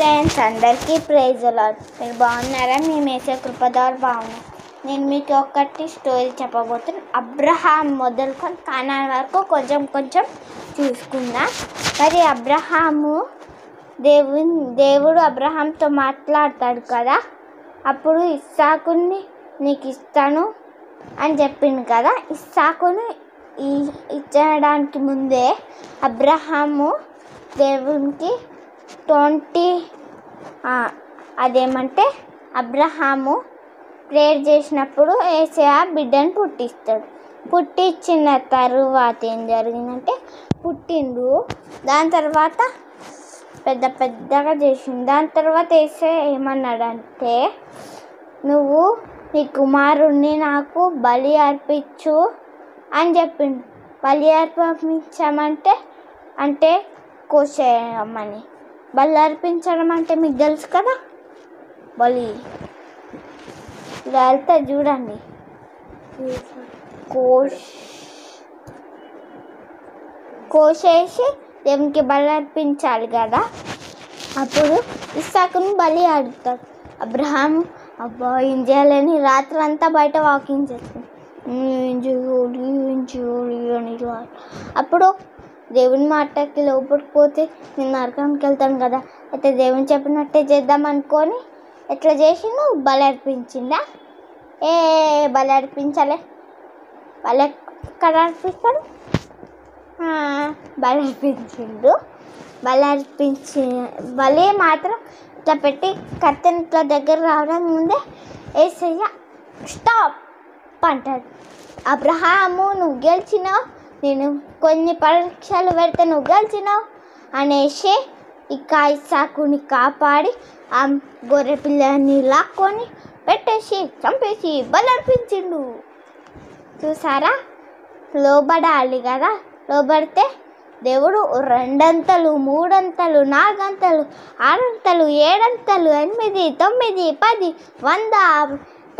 Friends అందరికీ praise అలాడ్ మీరు బాగున్నారా? మీ మేసే కృపదారు బాగున్నారు నేను మీకు ఒకటి స్టోరీ చెప్పబోతున్నాను అబ్రహాం మొదలుకొని కానా వరకు కొంచెం కొంచెం చూసుకుందా. మరి అబ్రహాము దేవుని దేవుడు అబ్రహాంతో మాట్లాడతాడు కదా? అప్పుడు ఇస్సాకుని నీకు ఇస్తాను అని చెప్పింది కదా? ఇస్సాకుని ఈ ఇచ్చడానికి ముందే అబ్రహాము దేవునికి ట్వంటీ అదేమంటే అబ్రహాము ప్రేయర్ చేసినప్పుడు ఏసయా బిడ్డను పుట్టిస్తాడు. పుట్టించిన తరువాత ఏం జరిగిందంటే పుట్టిండు. దాని తర్వాత పెద్ద పెద్దగా చేసిండు. దాని తర్వాత వేసే ఏమన్నాడంటే నువ్వు నీ కుమారుణ్ణి నాకు బలి అర్పించు అని చెప్పిండు. బలి అర్పించమంటే అంటే కోసేయమని. బలి అర్పించడం అంటే మీకు తెలుసు కదా? బలి. ఇలా వెళ్తే చూడండి. కోష్. కోసేసి దేవునికి బలి అర్పించాలి కదా? అప్పుడు ఇస్సాకుని బలి అడుగుతాడు. అబ్రహాం అబ్బా ఏం చేయాలని రాత్రి అంతా బయట వాకింగ్ చేస్తుంది. ఏం చేయాలి ఏం చేయాలి అని అప్పుడు దేవుని మాటకి లోపలికి పోతే నేను నరకానికి వెళ్తాను కదా. అయితే దేవుని చెప్పినట్టే చేద్దాం అనుకొని ఎట్లా చేసిండు? బలి అర్పించిందా ఏ బలి అర్పించలే. బలి ఎక్కడ అర్పిస్తాడు? బలి అర్పించిండు. బలి అర్పించి బలి మాత్రం ఇట్లా పెట్టి కత్తెని ఇట్లా దగ్గర రావడం ముందే ఏసయ్య స్టాప్ అంటాడు. అబ్రహాము నువ్వు గెలిచినావు నేను కొన్ని పరీక్షలు పెడితే నువ్వు గెలిచినావు అనేసి ఇక ఇసాకుని కాపాడి ఆ గొర్రె పిల్లని లాక్కొని పెట్టేసి చంపేసి బలర్పించిండు. చూసారా? లోబడాలి కదా. లోబడితే దేవుడు రెండంతలు మూడంతలు నాలుగంతలు ఆరంతలు ఏడంతలు ఎనిమిది తొమ్మిది పది వంద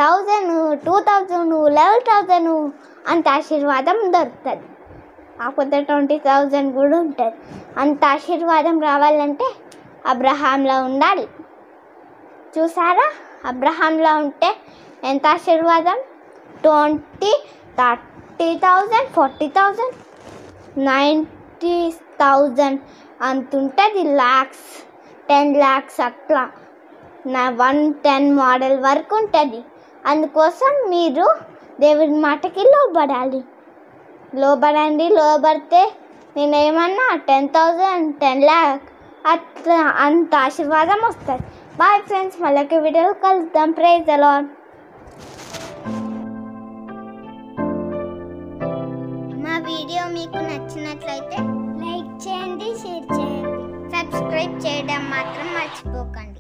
thousand two thousand eleven thousand అంత ఆశీర్వాదం దొరుకుతుంది. కాకపోతే ట్వంటీ థౌజండ్ కూడా ఉంటుంది. అంత ఆశీర్వాదం రావాలంటే అబ్రహాంలో ఉండాలి. చూసారా? అబ్రహాంలో ఉంటే ఎంత ఆశీర్వాదం? Twenty thirty thousand forty thousand ninety thousand అంత ఉంటుంది ల్యాక్స్ టెన్ ల్యాక్స్ అట్లా. నా వన్ టెన్ మోడల్ వరకు ఉంటుంది. అందుకోసం మీరు దేవుని మాటకి లోబడాలి. లోబడండి లోబడితే నేను ఏమన్నా టెన్ థౌజండ్ టెన్ ల్యాక్ అట్లా అంత ఆశీర్వాదం వస్తుంది. బాయ్ ఫ్రెండ్స్ మళ్ళీ వీడియోలో కలుద్దాం. ప్రైజ్ ఎలా మా వీడియో మీకు నచ్చినట్లయితే లైక్ చేయండి షేర్ చేయండి. సబ్స్క్రైబ్ చేయడం మాత్రం మర్చిపోకండి.